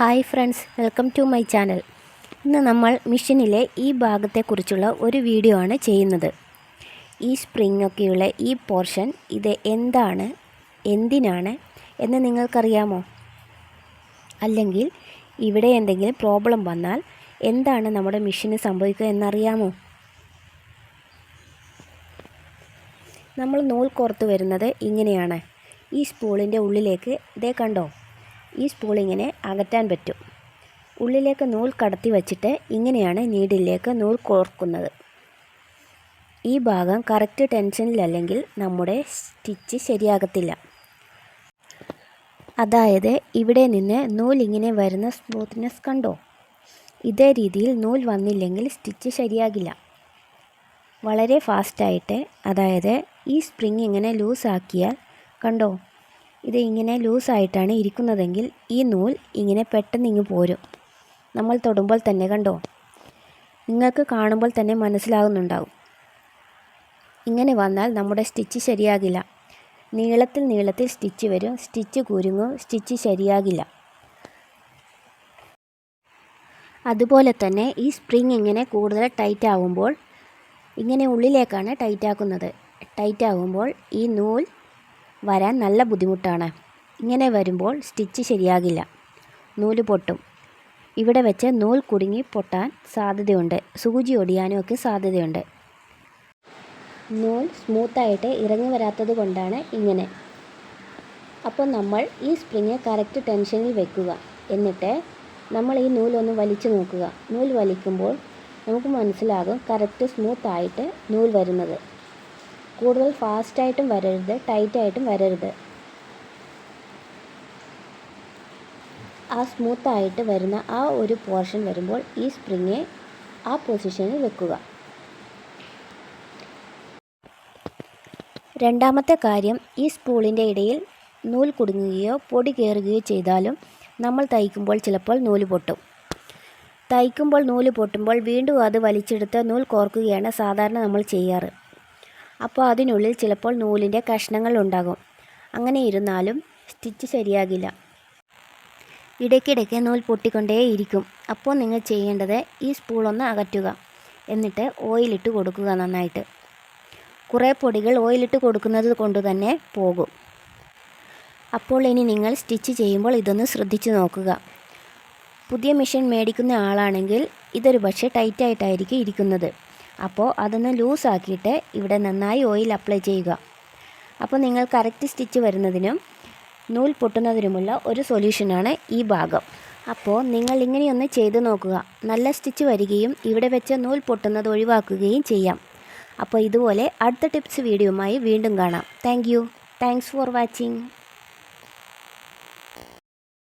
Hi friends welcome to my channel. ഇന്ന് നമ്മൾ മിഷനിലെ ഈ ഭാഗത്തെക്കുറിച്ചുള്ള ഒരു വീഡിയോ ആണ് ചെയ്യുന്നത്. ഈ സ്പ്രിംഗ് ഒക്കെയുള്ള ഈ പോർഷൻ ഇത് എന്താണ് എന്തിനാണ് എന്ന് നിങ്ങൾക്കറിയാമോ? അല്ലെങ്കിൽ ഇവിടെ എന്തെങ്കിലും പ്രോബ്ലം വന്നാൽ എന്താണ് നമ്മുടെ മിഷന് സംഭവിക്കുക എന്നറിയാമോ? നമ്മൾ നൂൽ കോർത്ത് വരുന്നത് ഇങ്ങനെയാണ്. ഈ സ്പൂളിന്റെ ഉള്ളിലേക്ക് ഇതേ കണ്ടോ? ഈ സ്പൂൾ ഇങ്ങനെ അകറ്റാൻ പറ്റും. ഉള്ളിലേക്ക് നൂൽ കടത്തി വച്ചിട്ട് ഇങ്ങനെയാണ് നീഡിലേക്ക് നൂൽ കോർക്കുന്നത്. ഈ ഭാഗം കറക്റ്റ് ടെൻഷനിലല്ലെങ്കിൽ നമ്മുടെ സ്റ്റിച്ച് ശരിയാകത്തില്ല. അതായത് ഇവിടെ നിന്ന് നൂൽ ഇങ്ങനെ വരുന്ന സ്മൂത്ത്നെസ് കണ്ടോ? ഇതേ രീതിയിൽ നൂൽ വന്നില്ലെങ്കിൽ സ്റ്റിച്ച് ശരിയാകില്ല. വളരെ ഫാസ്റ്റായിട്ട് അതായത് ഈ സ്പ്രിങ് ഇങ്ങനെ ലൂസാക്കിയാൽ കണ്ടോ? ഇത് ഇങ്ങനെ ലൂസായിട്ടാണ് ഇരിക്കുന്നതെങ്കിൽ ഈ നൂൽ ഇങ്ങനെ പെട്ടെന്ന് ഇങ്ങ് പോരും. നമ്മൾ തൊടുമ്പോൾ തന്നെ കണ്ടോ? നിങ്ങൾക്ക് കാണുമ്പോൾ തന്നെ മനസ്സിലാകുന്നുണ്ടാവും. ഇങ്ങനെ വന്നാൽ നമ്മുടെ സ്റ്റിച്ച് ശരിയാകില്ല. നീളത്തിൽ നീളത്തിൽ സ്റ്റിച്ച് വരും സ്റ്റിച്ച് കുരുങ്ങും സ്റ്റിച്ച് ശരിയാകില്ല. അതുപോലെ തന്നെ ഈ സ്പ്രിങ് ഇങ്ങനെ കൂടുതൽ ടൈറ്റ് ആവുമ്പോൾ ഇങ്ങനെ ഉള്ളിലേക്കാണ് ടൈറ്റ് ആക്കുന്നത്. ടൈറ്റ് ഈ നൂൽ വരാൻ നല്ല ബുദ്ധിമുട്ടാണ്. ഇങ്ങനെ വരുമ്പോൾ സ്റ്റിച്ച് ശരിയാകില്ല. നൂൽ പൊട്ടും. ഇവിടെ വെച്ച് നൂൽ കുടുങ്ങി പൊട്ടാൻ സാധ്യതയുണ്ട്. സൂചി ഒടിയാനും ഒക്കെ സാധ്യതയുണ്ട്. നൂൽ സ്മൂത്തായിട്ട് ഇറങ്ങി വരാത്തത് കൊണ്ടാണ് ഇങ്ങനെ. അപ്പോൾ നമ്മൾ ഈ സ്പ്രിങ് കറക്റ്റ് ടെൻഷനിൽ വെക്കുക. എന്നിട്ട് നമ്മൾ ഈ നൂലൊന്ന് വലിച്ചു നോക്കുക. നൂൽ വലിക്കുമ്പോൾ നമുക്ക് മനസ്സിലാകും കറക്റ്റ് സ്മൂത്തായിട്ട് നൂൽ വരുന്നത്. കൂടുതൽ ഫാസ്റ്റായിട്ടും വരരുത് ടൈറ്റായിട്ടും വരരുത്. ആ സ്മൂത്തായിട്ട് വരുന്ന ആ ഒരു പോർഷൻ വരുമ്പോൾ ഈ സ്പ്രിങ് ആ പൊസിഷനിൽ വെക്കുക. രണ്ടാമത്തെ കാര്യം ഈ സ്പൂളിന്റെ ഇടയിൽ നൂൽ കുടുങ്ങുകയോ പൊടി കയറുകയോ ചെയ്താലും നമ്മൾ തയ്ക്കുമ്പോൾ ചിലപ്പോൾ നൂൽ പൊട്ടും. തയ്ക്കുമ്പോൾ നൂൽ പൊട്ടുമ്പോൾ വീണ്ടും അത് വലിച്ചെടുത്ത് നൂൽ കോർക്കുകയാണ് സാധാരണ നമ്മൾ ചെയ്യാറ്. അപ്പോൾ അതിനുള്ളിൽ ചിലപ്പോൾ നൂലിന്റെ കഷ്ണങ്ങൾ ഉണ്ടാകും. അങ്ങനെ ഇരുന്നാലും സ്റ്റിച്ച് ശരിയാകില്ല. ഇടയ്ക്കിടയ്ക്ക് നൂൽ പൊട്ടിക്കൊണ്ടേയിരിക്കും അപ്പോൾ നിങ്ങൾ ചെയ്യേണ്ടത് ഈ സ്പൂളൊന്ന് അകറ്റുക. എന്നിട്ട് ഓയിലിട്ട് കൊടുക്കുക നന്നായിട്ട്. കുറേ പൊടികൾ ഓയിലിട്ട് കൊടുക്കുന്നത് കൊണ്ട് തന്നെ പോകും. അപ്പോൾ ഇനി നിങ്ങൾ സ്റ്റിച്ച് ചെയ്യുമ്പോൾ ഇതൊന്ന് ശ്രദ്ധിച്ചു നോക്കുക. പുതിയ മെഷീൻ മേടിക്കുന്ന ആളാണെങ്കിൽ ഇതൊരു പക്ഷേ ടൈറ്റായിട്ടായിരിക്കും ഇരിക്കുന്നത്. അപ്പോൾ അതൊന്ന് ലൂസാക്കിയിട്ട് ഇവിടെ നന്നായി ഓയിൽ അപ്ലൈ ചെയ്യുക. അപ്പോൾ നിങ്ങൾ കറക്റ്റ് സ്റ്റിച്ച് വരുന്നതിനും നൂൽ പൊട്ടുന്നതിനുമുള്ള ഒരു സൊല്യൂഷനാണ് ഈ ഭാഗം. അപ്പോൾ നിങ്ങൾ ഇങ്ങനെയൊന്ന് ചെയ്ത് നോക്കുക. നല്ല സ്റ്റിച്ച് വരികയും ഇവിടെ വെച്ച് നൂൽ പൊട്ടുന്നത് ഒഴിവാക്കുകയും ചെയ്യാം. അപ്പോൾ ഇതുപോലെ അടുത്ത ടിപ്സ് വീഡിയോയുമായി വീണ്ടും കാണാം. Thank you thanks for watching